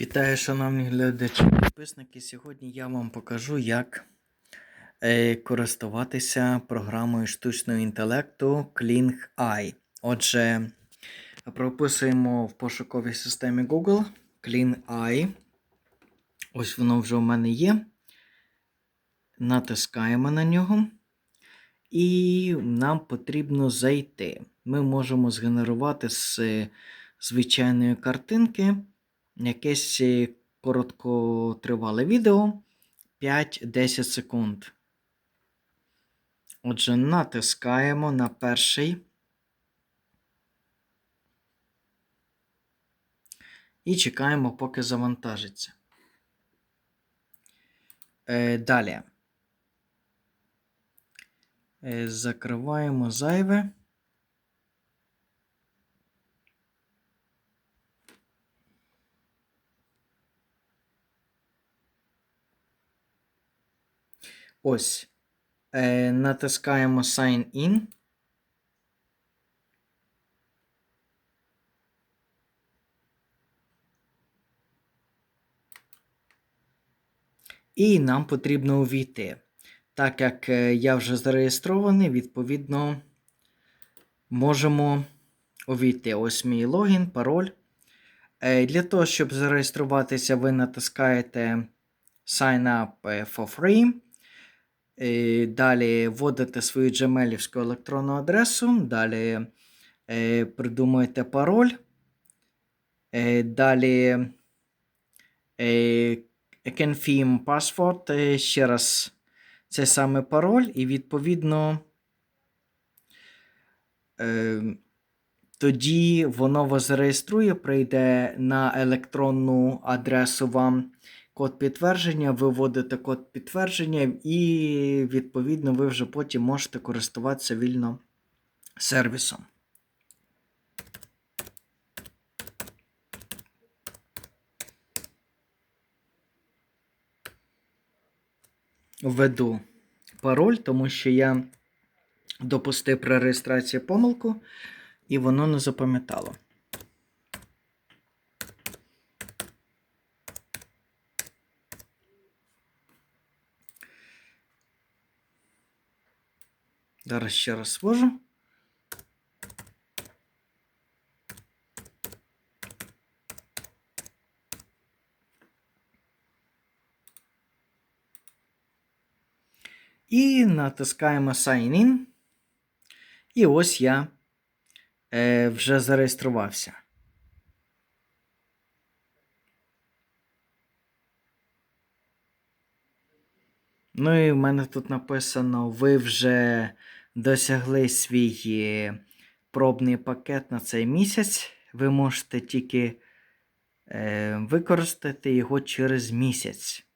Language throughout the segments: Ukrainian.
Вітаю, шановні глядачі підписники. Сьогодні я вам покажу, як е, користуватися програмою штучного інтелекту Kling. Отже, прописуємо в пошуковій системі Google Eye. Ось воно вже у мене є. Натискаємо на нього. І нам потрібно зайти. Ми можемо згенерувати з звичайної картинки якесь короткотривале відео 5-10 секунд. Отже, натискаємо на перший. І чекаємо, поки завантажиться. Е, Далі. Е, Закриваємо зайве. Ось. Е, Натискаємо Sign In. І нам потрібно увійти. Так як е, я вже зареєстрований, відповідно, можемо увійти. Ось мій логін, пароль. Е, Для того, щоб зареєструватися, ви натискаєте Sign up е, for free. Далі вводите свою gmailівську електронну адресу. Далі е, придумуєте пароль. Е, Далі е, confirm password. Ще раз це саме пароль, і відповідно. Тоді воно вас зареєструє, прийде на електронну адресу вам код підтвердження, ви вводите код підтвердження, і, відповідно, ви вже потім можете користуватися вільно сервісом. Введу пароль, тому що я допустив при реєстрації помилку, і воно не запам'ятало. Зараз ще раз ввожу. І натискаємо Sign In. І ось я е, вже зареєструвався. Ну і в мене тут написано: ви вже досягли свій е, пробний пакет на цей місяць. Ви можете тільки е, використати його через місяць.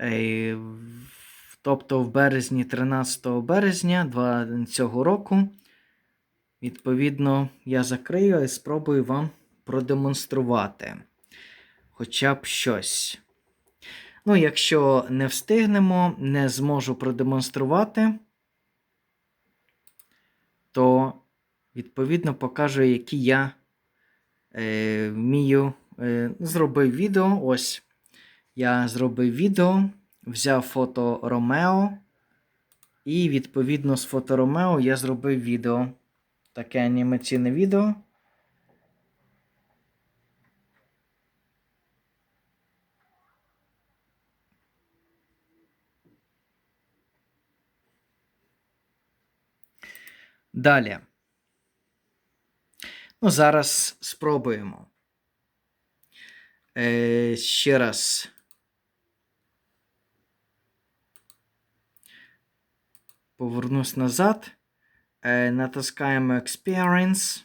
Е, тобто в березні, 13 березня цього року. Відповідно, я закрию і спробую вам продемонструвати хоча б щось. Ну, якщо не встигнемо, не зможу продемонструвати, то відповідно покажу, які я е, вмію. Е, зробив відео. Ось я зробив відео, взяв фото Ромео. І відповідно з фото Ромео я зробив відео. Таке анімаційне відео. Далі. Ну, зараз спробуємо. Е, ще раз. Повернусь назад. Е, натискаємо Experience.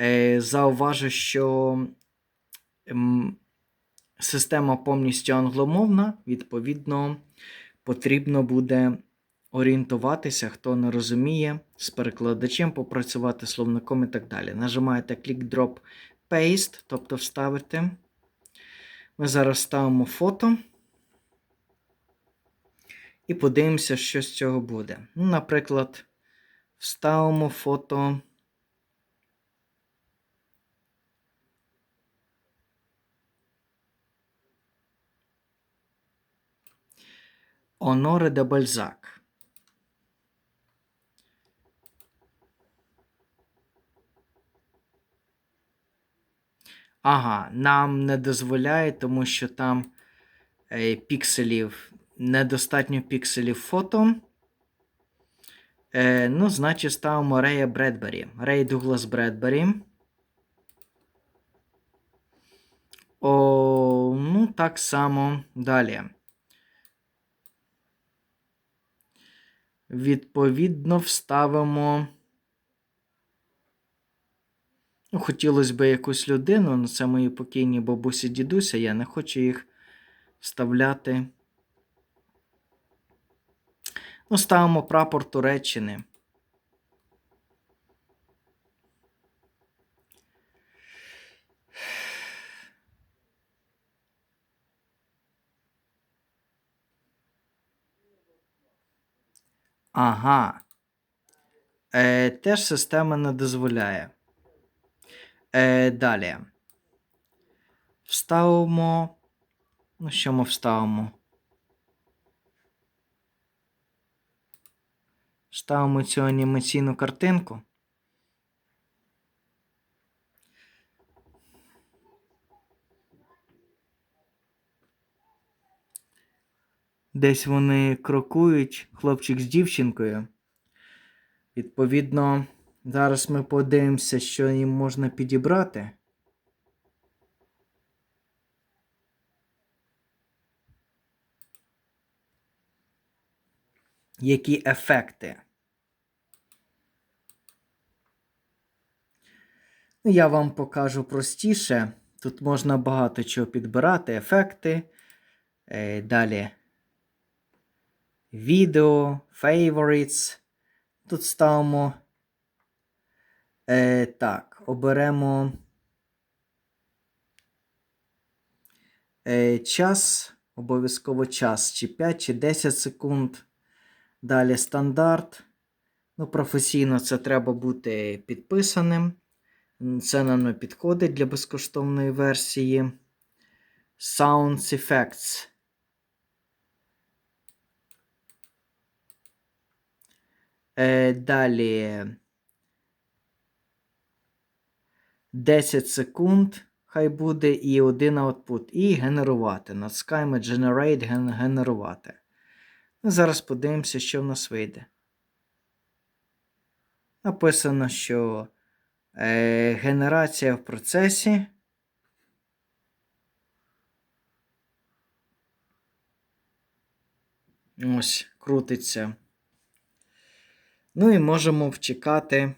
Е, зауважу, що ем, система повністю англомовна, відповідно, потрібно буде орієнтуватися, хто не розуміє, з перекладачем попрацювати словником і так далі. Нажимаєте Click Drop Paste, тобто вставити. Ми зараз ставимо фото. І подивимося, що з цього буде. Ну, наприклад, вставимо фото. Оноре де Бальзак. Ага, нам не дозволяє, тому що там е, пікселів, недостатньо пікселів фото. Е, ну, значить, ставимо Рея Бредбері. Рей Дуглас Бредбері. О, ну, так само далі. Відповідно, вставимо. Ну, хотілося б якусь людину, але це мої покійні бабусі дідуся, я не хочу їх вставляти. Ну, ставимо прапор Туреччини. Ага. Е, Теж система не дозволяє. Е, Далі. Вставимо. Ну, що ми вставимо? Ставимо цю анімаційну картинку. Десь вони крокують, хлопчик з дівчинкою. Відповідно, зараз ми подивимося, що їм можна підібрати. Які ефекти? Ну, я вам покажу простіше. Тут можна багато чого підбирати, ефекти. Е, Далі відео, favorites. Тут ставимо. Е, Так, оберемо е, час, обов'язково час, чи 5, чи 10 секунд. Далі стандарт. Ну, професійно це треба бути підписаним. Це нам не підходить для безкоштовної версії. Sounds Effects. Е, Далі 10 секунд. Хай буде і один output. І генерувати. Натискаємо Generate ген- генерувати. Ну, Зараз подивимося, що в нас вийде. Написано, що е, генерація в процесі. Ось, крутиться. Ну і можемо вчекати,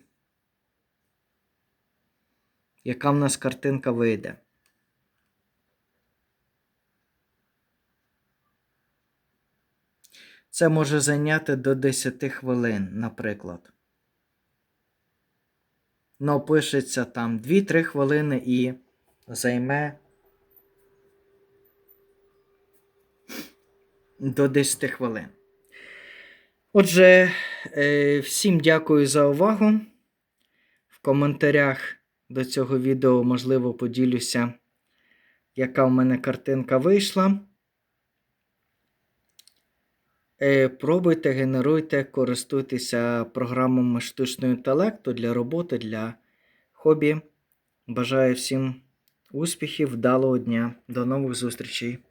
яка в нас картинка вийде. Це може зайняти до 10 хвилин, наприклад. Ну, пишеться там 2-3 хвилини і займе до 10 хвилин. Отже, е, всім дякую за увагу. В коментарях до цього відео, можливо, поділюся, яка в мене картинка вийшла. Е, Пробуйте, генеруйте, користуйтеся програмами штучного інтелекту для роботи, для хобі. Бажаю всім успіхів, вдалого дня. До нових зустрічей!